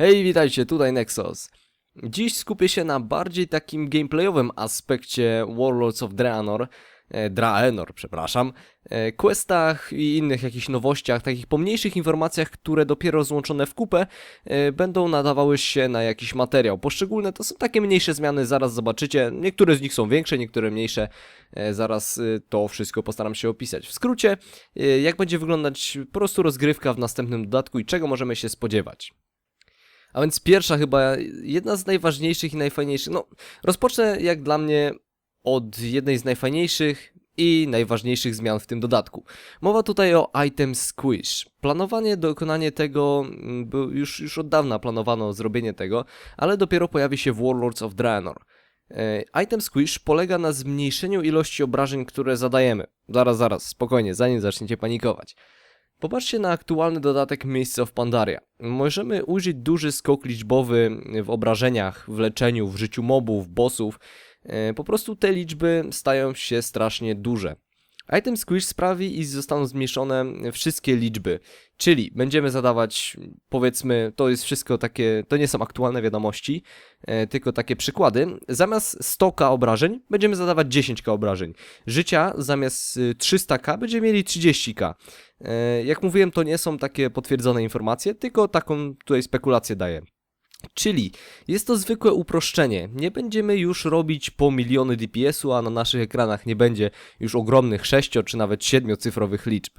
Hej, witajcie, tutaj Nexus. Dziś skupię się na bardziej takim gameplayowym aspekcie Warlords of Draenor, e, Draenor, przepraszam, e, questach i innych jakichś nowościach, takich pomniejszych informacjach, które dopiero złączone w kupę e, będą nadawały się na jakiś materiał. Poszczególne to są takie mniejsze zmiany, zaraz zobaczycie. Niektóre z nich są większe, niektóre mniejsze. E, Zaraz e, to wszystko postaram się opisać. W skrócie, e, jak będzie wyglądać po prostu rozgrywka w następnym dodatku i czego możemy się spodziewać. A więc pierwsza chyba, jedna z najważniejszych i najfajniejszych, no rozpocznę jak dla mnie od jednej z najfajniejszych i najważniejszych zmian w tym dodatku. Mowa tutaj o Item Squish. Planowanie, dokonanie tego, mm, już, już od dawna planowano zrobienie tego, ale dopiero pojawi się w Warlords of Draenor. E, Item Squish polega na zmniejszeniu ilości obrażeń, które zadajemy. Zaraz, zaraz, spokojnie, zanim zaczniecie panikować. Popatrzcie na aktualny dodatek Miejsce w Pandaria. Możemy ujrzeć duży skok liczbowy w obrażeniach, w leczeniu, w życiu mobów, bossów. E, Po prostu te liczby stają się strasznie duże. Item Squish sprawi, iż zostaną zmniejszone wszystkie liczby, czyli będziemy zadawać, powiedzmy, to jest wszystko takie, to nie są aktualne wiadomości, e, tylko takie przykłady. Zamiast 100k obrażeń będziemy zadawać 10k obrażeń. Życia zamiast y, 300k będziemy mieli 30k. E, Jak mówiłem, to nie są takie potwierdzone informacje, tylko taką tutaj spekulację daję. Czyli jest to zwykłe uproszczenie. Nie będziemy już robić po miliony DPS-u, a na naszych ekranach nie będzie już ogromnych 6 czy nawet 7-cyfrowych liczb.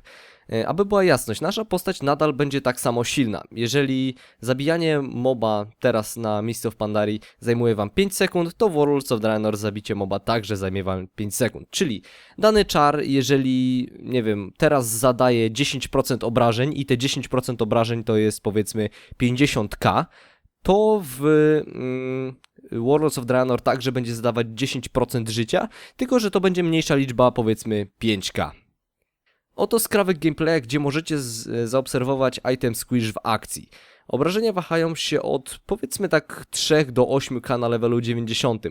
E, Aby była jasność, nasza postać nadal będzie tak samo silna. Jeżeli zabijanie moba teraz na miejscu w Pandarii zajmuje wam 5 sekund, to w Warlords of Draenor zabicie moba także zajmie wam 5 sekund. Czyli dany czar, jeżeli, nie wiem, teraz zadaje 10% obrażeń i te 10% obrażeń to jest powiedzmy 50k, to w mm, Warlords of Draenor także będzie zadawać 10% życia, tylko że to będzie mniejsza liczba, powiedzmy 5k. Oto skrawek gameplaya, gdzie możecie zaobserwować item squish w akcji. Obrażenia wahają się od powiedzmy tak 3 do 8k na levelu 90.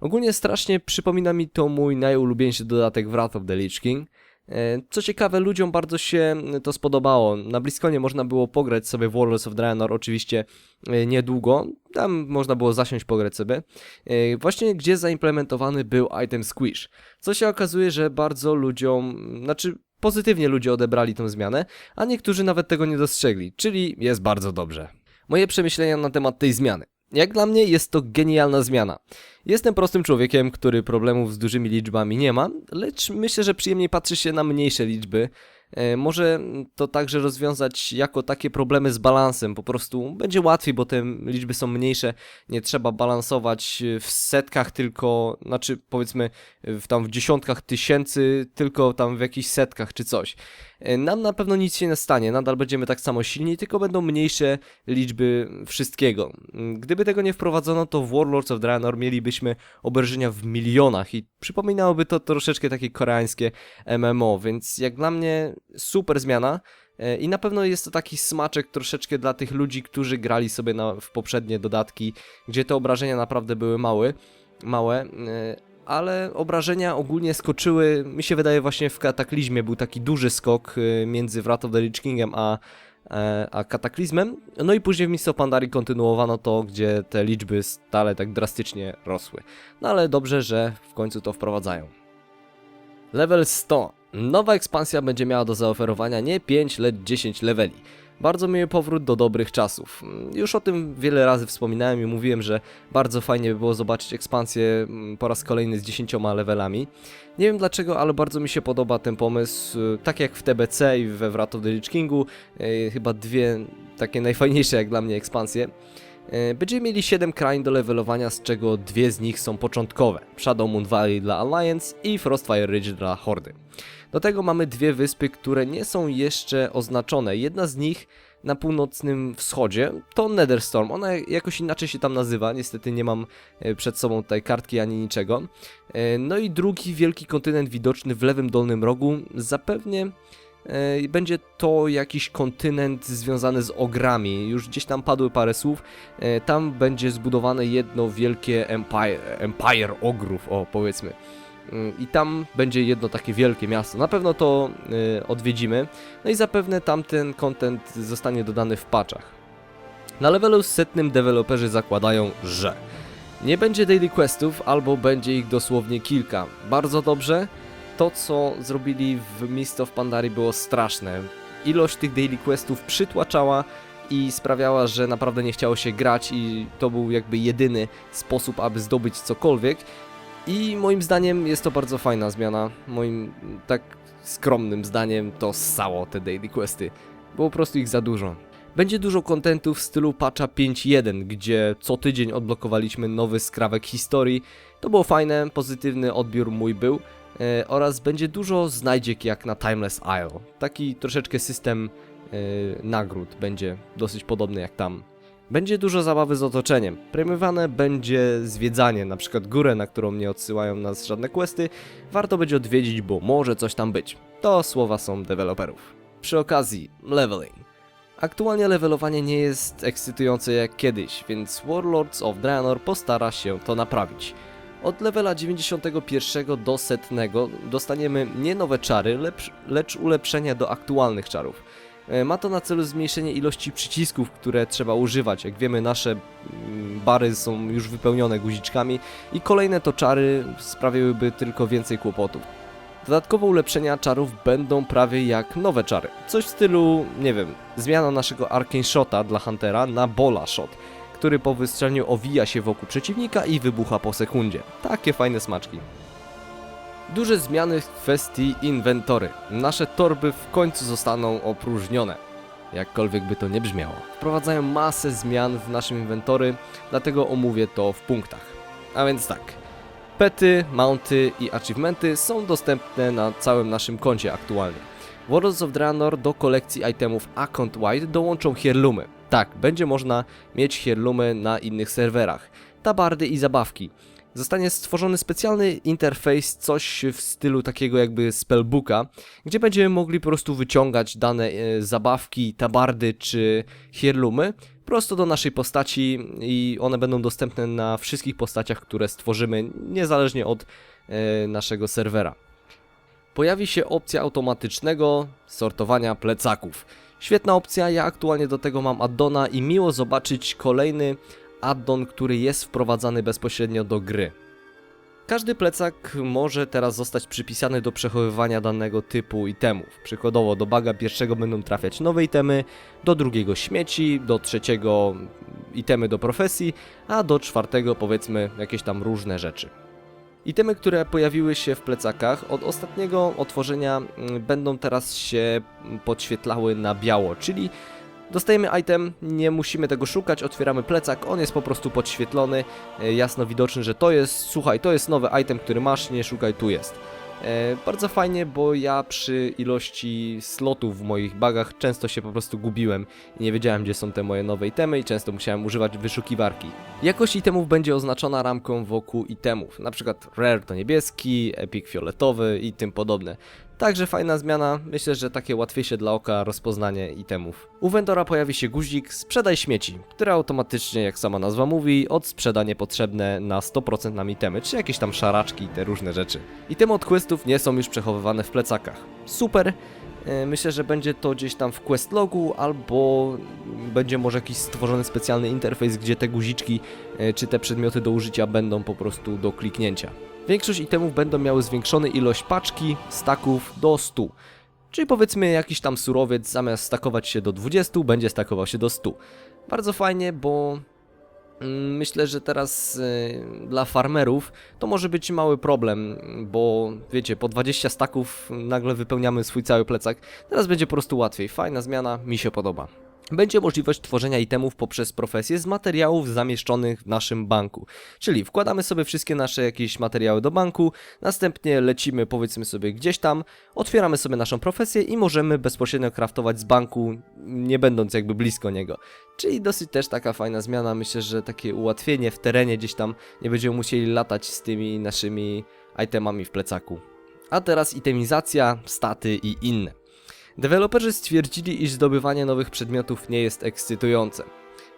Ogólnie strasznie przypomina mi to mój najulubieńszy dodatek Wrath of the Lich King. E, Co ciekawe, ludziom bardzo się to spodobało. Na Bliskonie można było pograć sobie w Warlords of Draenor, oczywiście e, niedługo. Tam można było zasiąść, pograć sobie. E, Właśnie gdzie zaimplementowany był item squish. Co się okazuje, że bardzo ludziom, znaczy pozytywnie ludzie odebrali tę zmianę, a niektórzy nawet tego nie dostrzegli, czyli jest bardzo dobrze. Moje przemyślenia na temat tej zmiany. Jak dla mnie jest to genialna zmiana. Jestem prostym człowiekiem, który problemów z dużymi liczbami nie ma, lecz myślę, że przyjemniej patrzy się na mniejsze liczby. E, Może to także rozwiązać jako takie problemy z balansem. Po prostu będzie łatwiej, bo te liczby są mniejsze. Nie trzeba balansować w setkach, tylko, znaczy powiedzmy w tam w dziesiątkach tysięcy, tylko tam w jakichś setkach czy coś. E, Nam na pewno nic się nie stanie, nadal będziemy tak samo silni, tylko będą mniejsze liczby wszystkiego. Mm, Gdyby tego nie wprowadzono, to w Warlords of Draenor mielibyśmy obrażenia w milionach i przypominałoby to troszeczkę takie koreańskie MMO, więc jak dla mnie super zmiana. E, I na pewno jest to taki smaczek troszeczkę dla tych ludzi, którzy grali sobie na, w poprzednie dodatki, gdzie te obrażenia naprawdę były małe, małe, ale obrażenia ogólnie skoczyły, mi się wydaje właśnie w Kataklizmie był taki duży skok e, między Wrath of the Lich Kingiem a, e, a Kataklizmem, no i później w Mist of Pandarii kontynuowano to, gdzie te liczby stale tak drastycznie rosły. No ale dobrze, że w końcu to wprowadzają. Level 100. Nowa ekspansja będzie miała do zaoferowania nie 5, lecz 10 leveli. Bardzo miły powrót do dobrych czasów. Już o tym wiele razy wspominałem i mówiłem, że bardzo fajnie by było zobaczyć ekspansję mm, po raz kolejny z 10 levelami. Nie wiem dlaczego, ale bardzo mi się podoba ten pomysł. Tak jak w TBC i we Wrath of the Lich Kingu, e, chyba dwie takie najfajniejsze jak dla mnie ekspansje. E, Będziemy mieli 7 krain do levelowania, z czego dwie z nich są początkowe. Shadow Moon Valley dla Alliance i Frostfire Ridge dla Hordy. Do tego mamy dwie wyspy, które nie są jeszcze oznaczone. Jedna z nich na północnym wschodzie to Netherstorm. Ona jakoś inaczej się tam nazywa. Niestety nie mam e, przed sobą tutaj kartki ani niczego. E, No i drugi wielki kontynent widoczny w lewym dolnym rogu. Zapewnie będzie to jakiś kontynent związany z ogrami. Już gdzieś tam padły parę słów. E, Tam będzie zbudowane jedno wielkie empire, empire ogrów, o powiedzmy. Mm, I tam będzie jedno takie wielkie miasto. Na pewno to y, odwiedzimy. No i zapewne tamten content zostanie dodany w patchach. Na levelu setnym deweloperzy zakładają, że nie będzie daily questów albo będzie ich dosłownie kilka. Bardzo dobrze. To co zrobili w Mist of Pandarii było straszne. Ilość tych daily questów przytłaczała i sprawiała, że naprawdę nie chciało się grać i to był jakby jedyny sposób, aby zdobyć cokolwiek. I moim zdaniem jest to bardzo fajna zmiana. Moim tak skromnym zdaniem to ssało te daily questy. Było po prostu ich za dużo. Będzie dużo kontentu w stylu patcha 5.1, gdzie co tydzień odblokowaliśmy nowy skrawek historii. To było fajne, pozytywny odbiór mój był. E, oraz będzie dużo znajdziek jak na Timeless Isle. Taki troszeczkę system e, nagród będzie dosyć podobny jak tam. Będzie dużo zabawy z otoczeniem. Premiowane będzie zwiedzanie, na przykład górę, na którą nie odsyłają nas żadne questy. Warto będzie odwiedzić, bo może coś tam być. To słowa są deweloperów. Przy okazji, leveling. Aktualnie levelowanie nie jest ekscytujące jak kiedyś, więc Warlords of Draenor postara się to naprawić. Od levela 91 do setnego dostaniemy nie nowe czary, lecz, lecz ulepszenia do aktualnych czarów. E, Ma to na celu zmniejszenie ilości przycisków, które trzeba używać. Jak wiemy, nasze mm, bary są już wypełnione guziczkami i kolejne to czary sprawiłyby tylko więcej kłopotów. Dodatkowo ulepszenia czarów będą prawie jak nowe czary. Coś w stylu, nie wiem, zmiana naszego Arcane Shota dla Huntera na Bola Shot, który po wystrzeleniu owija się wokół przeciwnika i wybucha po sekundzie. Takie fajne smaczki. Duże zmiany w kwestii inwentory. Nasze torby w końcu zostaną opróżnione. Jakkolwiek by to nie brzmiało. Wprowadzają masę zmian w naszym inwentory, dlatego omówię to w punktach. A więc tak. Pety, mounty i achievementy są dostępne na całym naszym koncie aktualnie. Warlords of Draenor do kolekcji itemów Account Wide dołączą heirloomy. Tak, będzie można mieć heirloomy na innych serwerach. Tabardy i zabawki. Zostanie stworzony specjalny interfejs, coś w stylu takiego jakby spellbooka, gdzie będziemy mogli po prostu wyciągać dane e, zabawki, tabardy czy heirloomy prosto do naszej postaci i one będą dostępne na wszystkich postaciach, które stworzymy, niezależnie od e, naszego serwera. Pojawi się opcja automatycznego sortowania plecaków. Świetna opcja, ja aktualnie do tego mam addona i miło zobaczyć kolejny addon, który jest wprowadzany bezpośrednio do gry. Każdy plecak może teraz zostać przypisany do przechowywania danego typu itemów. Przykładowo do baga pierwszego będą trafiać nowe itemy, do drugiego śmieci, do trzeciego itemy do profesji, a do czwartego powiedzmy jakieś tam różne rzeczy. Itemy, które pojawiły się w plecakach od ostatniego otworzenia mm, będą teraz się podświetlały na biało, czyli Dostajemy item, nie musimy tego szukać, otwieramy plecak, on jest po prostu podświetlony, e, jasno widoczny, że to jest, słuchaj, to jest nowy item, który masz, nie szukaj, tu jest. E, bardzo fajnie, bo ja przy ilości slotów w moich bagach często się po prostu gubiłem i nie wiedziałem, gdzie są te moje nowe itemy i często musiałem używać wyszukiwarki. Jakość itemów będzie oznaczona ramką wokół itemów, na przykład rare to niebieski, epic fioletowy i tym podobne. Także fajna zmiana, myślę, że takie łatwiejsze dla oka rozpoznanie itemów. U vendora pojawi się guzik sprzedaj śmieci, który automatycznie, jak sama nazwa mówi, odsprzeda niepotrzebne na 100% nam itemy, czy jakieś tam szaraczki i te różne rzeczy. Itemy od questów nie są już przechowywane w plecakach. Super, E, Myślę, że będzie to gdzieś tam w quest logu, albo będzie może jakiś stworzony specjalny interfejs, gdzie te guziczki e, czy te przedmioty do użycia będą po prostu do kliknięcia. Większość itemów będą miały zwiększony ilość paczki, staków do 100. Czyli powiedzmy jakiś tam surowiec zamiast stakować się do 20 będzie stakował się do 100. Bardzo fajnie, bo mm, myślę, że teraz y, dla farmerów to może być mały problem, bo wiecie, po 20 staków nagle wypełniamy swój cały plecak. Teraz będzie po prostu łatwiej. Fajna zmiana, mi się podoba. Będzie możliwość tworzenia itemów poprzez profesję z materiałów zamieszczonych w naszym banku. Czyli wkładamy sobie wszystkie nasze jakieś materiały do banku, następnie lecimy powiedzmy sobie gdzieś tam, otwieramy sobie naszą profesję i możemy bezpośrednio craftować z banku, nie będąc jakby blisko niego. Czyli dosyć też taka fajna zmiana, myślę, że takie ułatwienie w terenie gdzieś tam, nie będziemy musieli latać z tymi naszymi itemami w plecaku. A teraz itemizacja, staty i inne. Deweloperzy stwierdzili, iż zdobywanie nowych przedmiotów nie jest ekscytujące.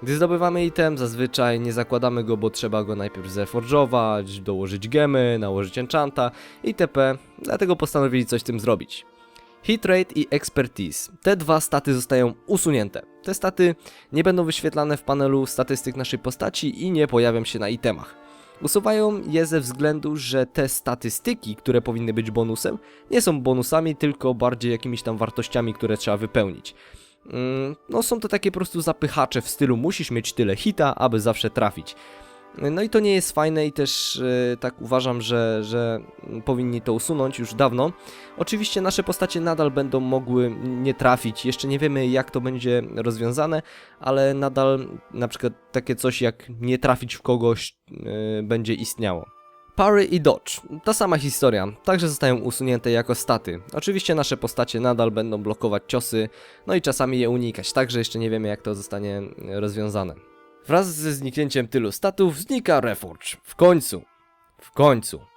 Gdy zdobywamy item, zazwyczaj nie zakładamy go, bo trzeba go najpierw zeforżować, dołożyć gemy, nałożyć enchanta itp. Dlatego postanowili coś tym zrobić. Hit rate i expertise. Te dwa staty zostają usunięte. Te staty nie będą wyświetlane w panelu statystyk naszej postaci i nie pojawią się na itemach. Usuwają je ze względu, że te statystyki, które powinny być bonusem, nie są bonusami, tylko bardziej jakimiś tam wartościami, które trzeba wypełnić. Mm, No są to takie po prostu zapychacze w stylu musisz mieć tyle hita, aby zawsze trafić. No i to nie jest fajne i też e, tak uważam, że, że powinni to usunąć już dawno. Oczywiście nasze postacie nadal będą mogły nie trafić, jeszcze nie wiemy jak to będzie rozwiązane, ale nadal na przykład takie coś jak nie trafić w kogoś e, będzie istniało. Parry i Dodge. Ta sama historia, także zostają usunięte jako staty. Oczywiście nasze postacie nadal będą blokować ciosy, no i czasami je unikać, także jeszcze nie wiemy jak to zostanie e, rozwiązane. Wraz ze zniknięciem tylu statów znika Reforge. W końcu. W końcu.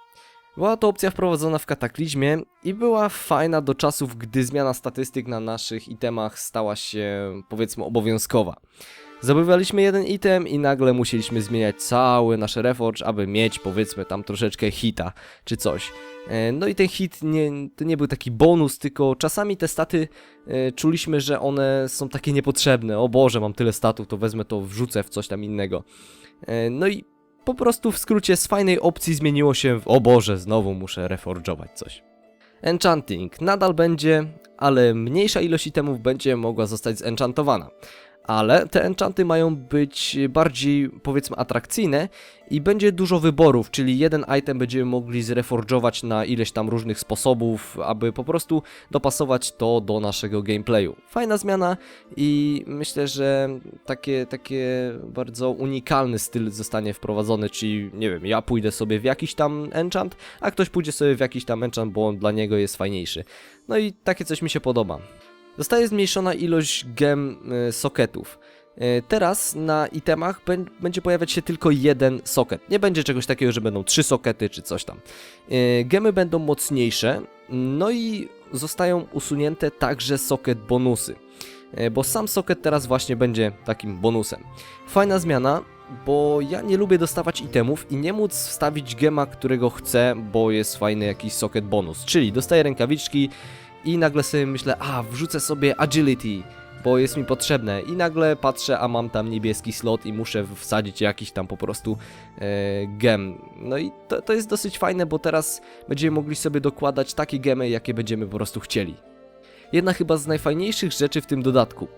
Była to opcja wprowadzona w kataklizmie i była fajna do czasów, gdy zmiana statystyk na naszych itemach stała się powiedzmy obowiązkowa. Zdobywaliśmy jeden item i nagle musieliśmy zmieniać cały nasz reforge, aby mieć powiedzmy tam troszeczkę hita czy coś. E, No i ten hit nie, to nie był taki bonus, tylko czasami te staty e, czuliśmy, że one są takie niepotrzebne. O Boże, mam tyle statów, to wezmę to, wrzucę w coś tam innego. E, No i po prostu w skrócie z fajnej opcji zmieniło się w o Boże, znowu muszę reforge'ować coś. Enchanting nadal będzie, ale mniejsza ilość itemów będzie mogła zostać zenchantowana. Ale te enchanty mają być bardziej, powiedzmy, atrakcyjne i będzie dużo wyborów, czyli jeden item będziemy mogli zreforge'ować na ileś tam różnych sposobów, aby po prostu dopasować to do naszego gameplayu. Fajna zmiana i myślę, że takie, takie bardzo unikalny styl zostanie wprowadzony, czyli nie wiem, ja pójdę sobie w jakiś tam enchant, a ktoś pójdzie sobie w jakiś tam enchant, bo on dla niego jest fajniejszy. No i takie coś mi się podoba. Zostaje zmniejszona ilość gem y, soketów. Y, Teraz na itemach bę- będzie pojawiać się tylko jeden soket. Nie będzie czegoś takiego, że będą trzy sokety czy coś tam. Y, Gemy będą mocniejsze, no i zostają usunięte także soket bonusy. Bo sam soket teraz właśnie będzie takim bonusem. Fajna zmiana, bo ja nie lubię dostawać itemów i nie móc wstawić gema, którego chcę, bo jest fajny jakiś soket bonus. Czyli dostaję rękawiczki, i nagle sobie myślę, a wrzucę sobie agility, bo jest mi potrzebne i nagle patrzę, a mam tam niebieski slot i muszę wsadzić jakiś tam po prostu e, gem. No i to, to jest dosyć fajne, bo teraz będziemy mogli sobie dokładać takie gemy, jakie będziemy po prostu chcieli. Jedna chyba z najfajniejszych rzeczy w tym dodatku.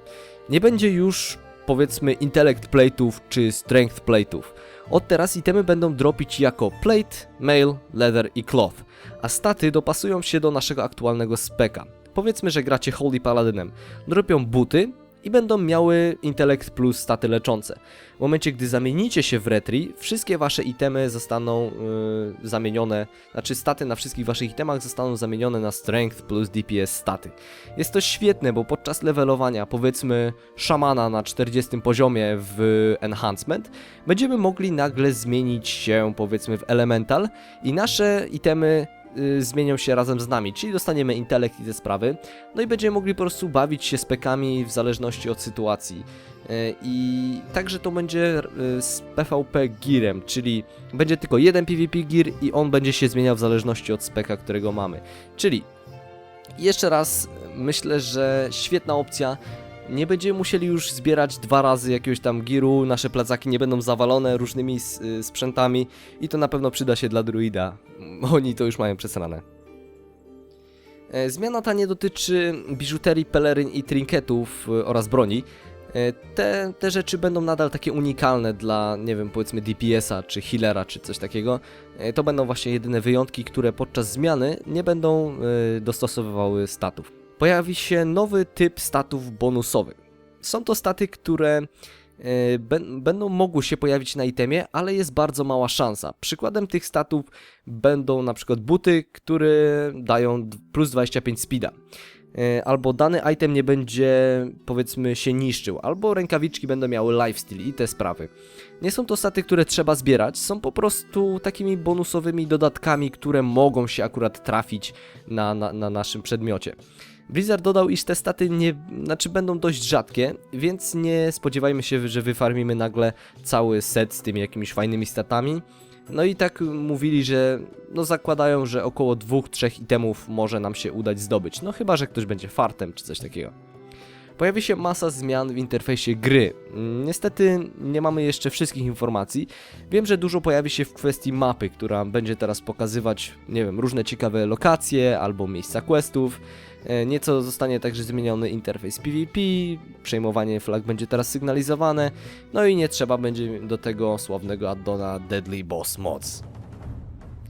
Nie będzie już powiedzmy intellect plate'ów czy strength plate'ów. Od teraz itemy będą dropić jako plate, mail, leather i cloth, a staty dopasują się do naszego aktualnego speka. Powiedzmy, że gracie Holy Paladynem. Dropią buty i będą miały intelekt plus staty leczące. W momencie, gdy zamienicie się w retri, wszystkie wasze itemy zostaną yy, zamienione, znaczy staty na wszystkich waszych itemach zostaną zamienione na strength plus DPS staty. Jest to świetne, bo podczas levelowania, powiedzmy szamana na 40 poziomie w enhancement, będziemy mogli nagle zmienić się, powiedzmy, w elemental i nasze itemy y, zmienią się razem z nami, czyli dostaniemy intelekt i te sprawy, no i będziemy mogli po prostu bawić się z pekami w zależności od sytuacji. Y, I także to będzie y, z PvP gearem, czyli będzie tylko jeden PvP gear i on będzie się zmieniał w zależności od speka, którego mamy. Czyli jeszcze raz myślę, że świetna opcja. Nie będziemy musieli już zbierać dwa razy jakiegoś tam giru, nasze plecaki nie będą zawalone różnymi y, sprzętami i to na pewno przyda się dla druida. Oni to już mają przesrane. E, Zmiana ta nie dotyczy biżuterii, peleryn i trinketów y, oraz broni. E, Te, te rzeczy będą nadal takie unikalne dla, nie wiem, powiedzmy DPS-a, czy healera, czy coś takiego. E, To będą właśnie jedyne wyjątki, które podczas zmiany nie będą e, dostosowywały statów. Pojawi się nowy typ statów bonusowych. Są to staty, które e, bę- będą mogły się pojawić na itemie, ale jest bardzo mała szansa. Przykładem tych statów będą na przykład buty, które dają plus 25 speeda. E, Albo dany item nie będzie, powiedzmy, się niszczył, albo rękawiczki będą miały lifesteal i te sprawy. Nie są to staty, które trzeba zbierać, są po prostu takimi bonusowymi dodatkami, które mogą się akurat trafić na, na, na naszym przedmiocie. Blizzard dodał, iż te staty nie, znaczy będą dość rzadkie, więc nie spodziewajmy się, że wyfarmimy nagle cały set z tymi jakimiś fajnymi statami. No i tak mówili, że no zakładają, że około dwóch, trzech itemów może nam się udać zdobyć. No chyba, że ktoś będzie fartem czy coś takiego. Pojawi się masa zmian w interfejsie gry. Niestety nie mamy jeszcze wszystkich informacji. Wiem, że dużo pojawi się w kwestii mapy, która będzie teraz pokazywać, nie wiem, różne ciekawe lokacje albo miejsca questów. E, Nieco zostanie także zmieniony interfejs PvP, przejmowanie flag będzie teraz sygnalizowane, no i nie trzeba będzie do tego sławnego addona Deadly Boss Mods.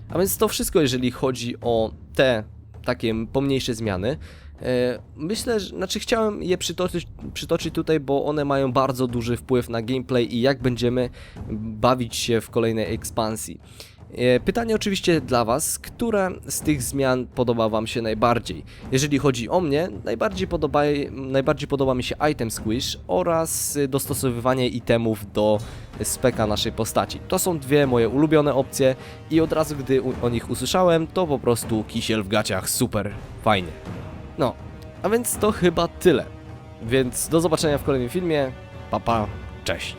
A więc to wszystko, jeżeli chodzi o te takie pomniejsze zmiany. E, Myślę, że, znaczy chciałem je przytoczyć, przytoczyć tutaj, bo one mają bardzo duży wpływ na gameplay i jak będziemy bawić się w kolejnej ekspansji. E, Pytanie oczywiście dla Was, która z tych zmian podoba Wam się najbardziej? Jeżeli chodzi o mnie, najbardziej podoba, najbardziej podoba mi się item squish oraz dostosowywanie itemów do speka naszej postaci. To są dwie moje ulubione opcje i od razu gdy o nich usłyszałem, to po prostu kisiel w gaciach super fajnie. No, a więc to chyba tyle. Więc do zobaczenia w kolejnym filmie. Pa pa, cześć.